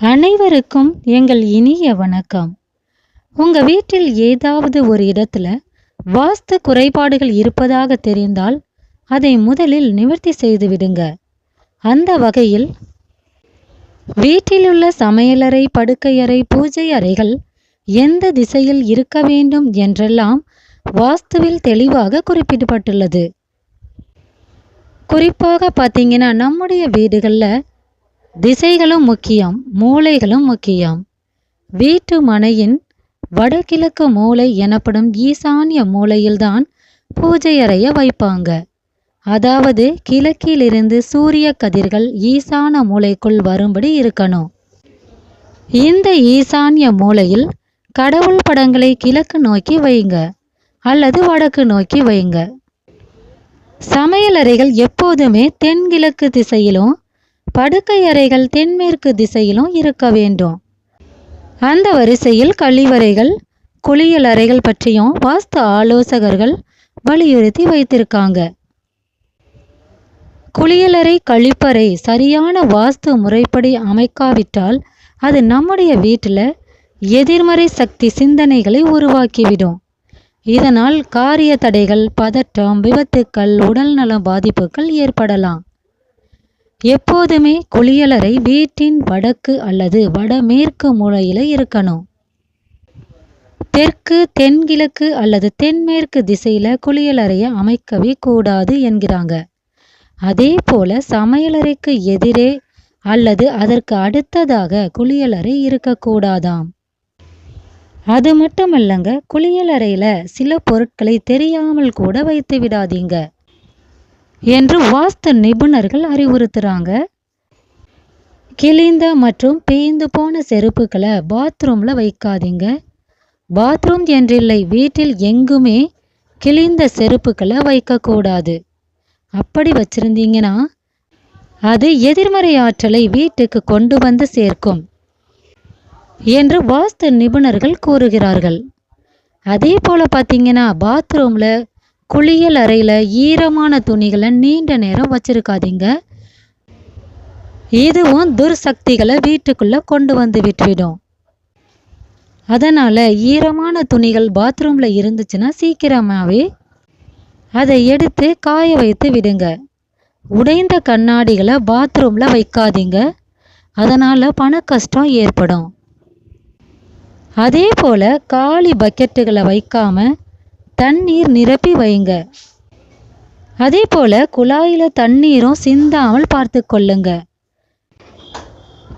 அனைவருக்கும் எங்கள் இனிய வணக்கம். உங்க வீட்டில் ஏதாவது ஒரு இடத்துல வாஸ்து குறைபாடுகள் இருப்பதாக தெரிந்தால் அதை முதலில் நிவர்த்தி செய்து விடுங்க. அந்த வகையில் வீட்டிலுள்ள சமையலறை படுக்கையறை பூஜை அறைகள் எந்த திசையில் இருக்க வேண்டும் என்றெல்லாம் வாஸ்துவில் தெளிவாக குறிப்பிடப்பட்டுள்ளது. குறிப்பாக பார்த்தீங்கன்னா நம்முடைய வீடுகளில் திசைகளும் முக்கியம் மூலைகளும் முக்கியம். வீட்டு மனையின் வடகிழக்கு மூலை எனப்படும் ஈசான்ய மூளையில்தான் பூஜை அறைய வைப்பாங்க. அதாவது கிழக்கிலிருந்து சூரிய கதிர்கள் ஈசான மூலைக்குள் வரும்படி இருக்கணும். இந்த ஈசான்ய மூலையில் கடவுள் படங்களை கிழக்கு நோக்கி வைங்க அல்லது வடக்கு நோக்கி வைங்க. சமையலறைகள் எப்போதுமே தென்கிழக்கு திசையிலும் படுக்கை அறைகள் தென்மேற்கு திசையிலும் இருக்க வேண்டும். அந்த வரிசையில் கழிவறைகள் குளியல் அறைகள் பற்றியும் வாஸ்து ஆலோசகர்கள் வலியுறுத்தி வைத்திருக்காங்க. குளியலறை கழிப்பறை சரியான வாஸ்து முறைப்படி அமைக்காவிட்டால் அது நம்முடைய வீட்டில் எதிர்மறை சக்தி சிந்தனைகளை உருவாக்கிவிடும். இதனால் காரிய தடைகள் பதட்டம் விபத்துக்கள் உடல்நல பாதிப்புகள் ஏற்படலாம். எப்போதுமே குளியலறை வீட்டின் வடக்கு அல்லது வடமேற்கு மூலையில் இருக்கணும். தெற்கு தென்கிழக்கு அல்லது தென்மேற்கு திசையில் குளியலறையை அமைக்கவே கூடாது என்கிறாங்க. அதே போல சமையலறைக்கு எதிரே அல்லது அதற்கு அடுத்ததாக குளியலறை இருக்கக்கூடாதாம். அது மட்டுமல்லங்க குளியலறையில் சில பொருட்களை தெரியாமல் கூட வைத்து விடாதீங்க. என்று வாஸ்து நிபுணர்கள் அறிவுறுத்துறாங்க. கிழிந்த மற்றும் பேய்ந்து போன செருப்புகளை பாத்ரூமில் வைக்காதீங்க. பாத்ரூம் என்றில்லை வீட்டில் எங்குமே கிழிந்த செருப்புகளை வைக்கக்கூடாது. அப்படி வச்சிருந்தீங்கன்னா அது எதிர்மறை ஆற்றலை வீட்டுக்கு கொண்டு வந்து சேர்க்கும் என்று வாஸ்து நிபுணர்கள் கூறுகிறார்கள். அதே போல் பார்த்தீங்கன்னா பாத்ரூமில் குளியல் அறையில் ஈரமான துணிகளை நீண்ட நேரம் வச்சிருக்காதீங்க. இதுவும் துர்சக்திகளை வீட்டுக்குள்ளே கொண்டு வந்து விட்டுவிடும். அதனால் ஈரமான துணிகள் பாத்ரூமில் இருந்துச்சுன்னா சீக்கிரமாகவே அதை எடுத்து காய வைத்து விடுங்க. உடைந்த கண்ணாடிகளை பாத்ரூமில் வைக்காதீங்க. அதனால் பண கஷ்டம் ஏற்படும். அதே போல் காலி பக்கெட்டுகளை வைக்காமல் தண்ணீர் நிரப்பி வைங்க. அதே போல் குழாயில் தண்ணீரும் சிந்தாமல் பார்த்து கொள்ளுங்க.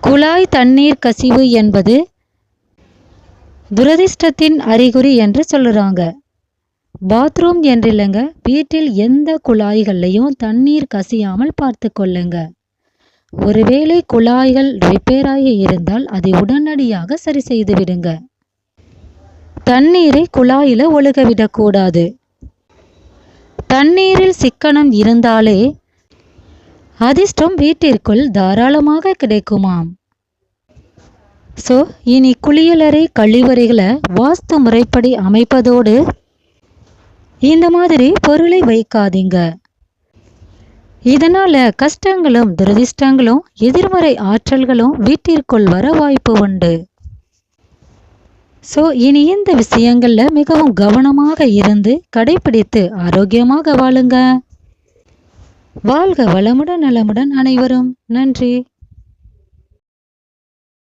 குழாய் தண்ணீர் கசிவு என்பது துரதிர்ஷ்டத்தின் அறிகுறி என்று சொல்லுறாங்க பாத்ரூம் என்றில்லைங்க வீட்டில் எந்த குழாய்கள்லையும் தண்ணீர் கசியாமல் பார்த்து கொள்ளுங்க. ஒருவேளை குழாய்கள் ரிப்பேர் ஆகி இருந்தால் அதை உடனடியாக சரி செய்து விடுங்க. தண்ணீரை குழாயில் ஒழுக விடக்கூடாது தண்ணீரில் சிக்கனம் இருந்தாலே அதிர்ஷ்டம் வீட்டிற்குள் தாராளமாக கிடைக்குமாம். ஸோ இனி குளியலறை கழிவறைகளை வாஸ்து முறைப்படி அமைப்பதோடு இந்த மாதிரி பொருளை வைக்காதீங்க. இதனால் கஷ்டங்களும் துரதிர்ஷ்டங்களும் எதிர்மறை ஆற்றல்களும் வீட்டிற்குள் வர வாய்ப்பு உண்டு. ஸோ இனி இந்த விஷயங்களில் மிகவும் கவனமாக இருந்து கடைபிடித்து ஆரோக்கியமாக வாழுங்க. வாழ்க வளமுடன் நலமுடன் அனைவரும். நன்றி.